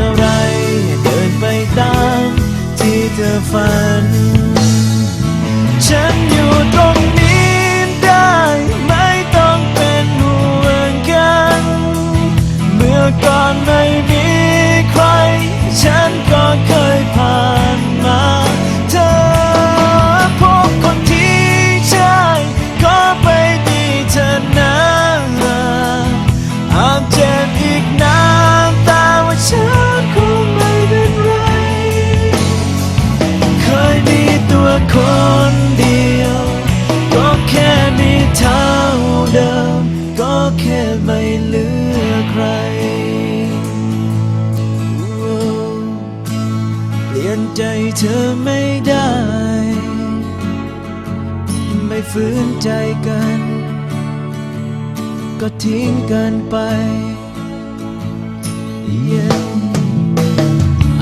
อะไรเดินไปตามที่เธอฝัน ฉันอยู่ตรงนี้ ใจเธอไม่ได้ ไม่ฝืนใจกัน ก็ทิ้งกันไป yeah.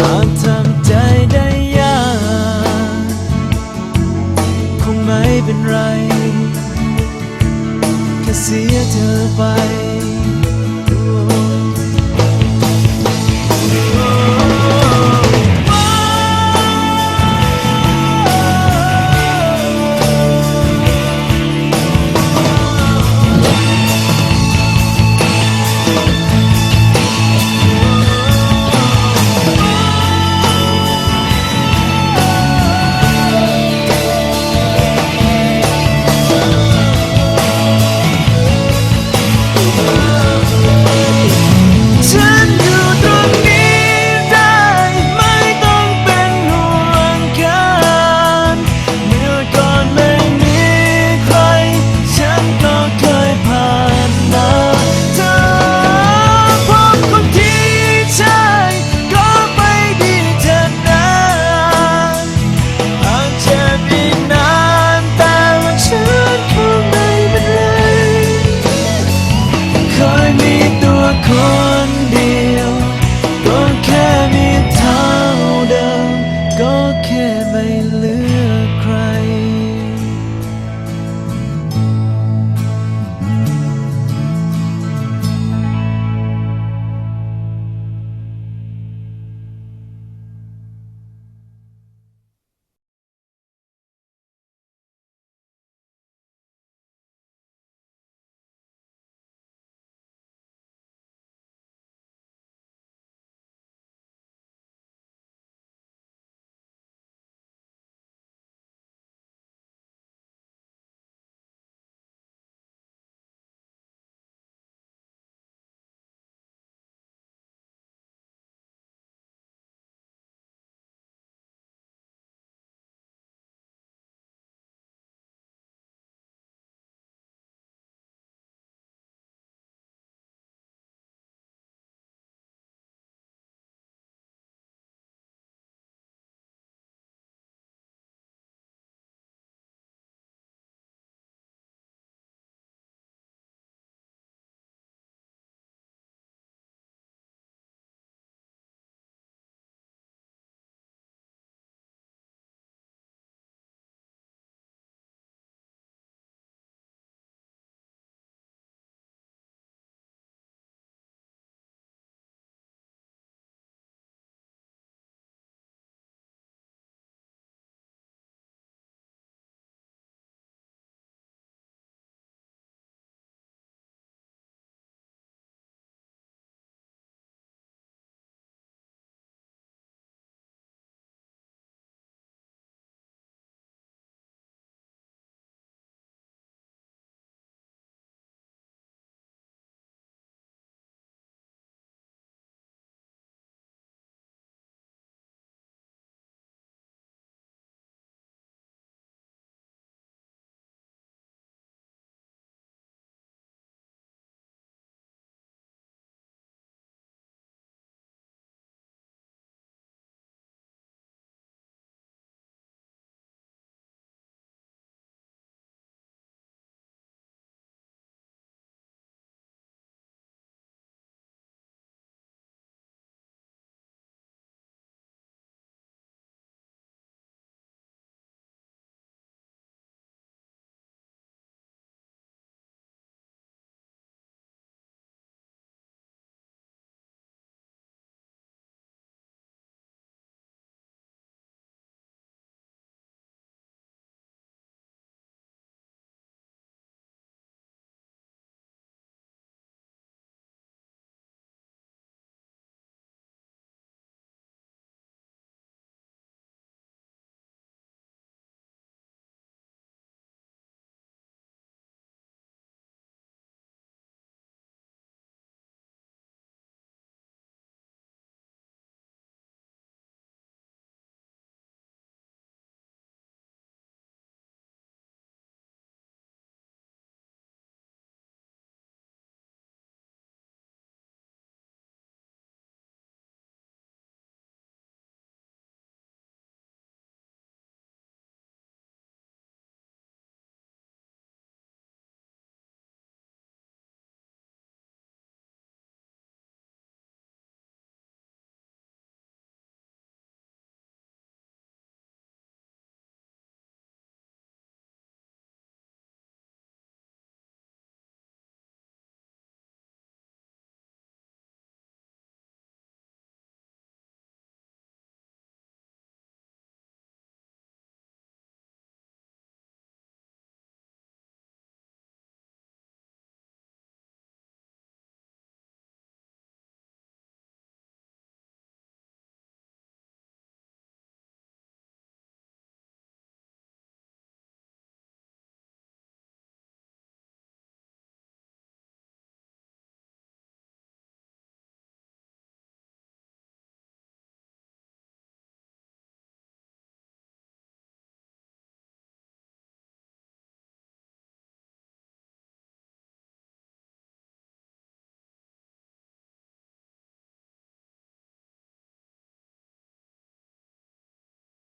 หากทำใจได้ยาก คงไม่เป็นไร แค่เสียเธอไป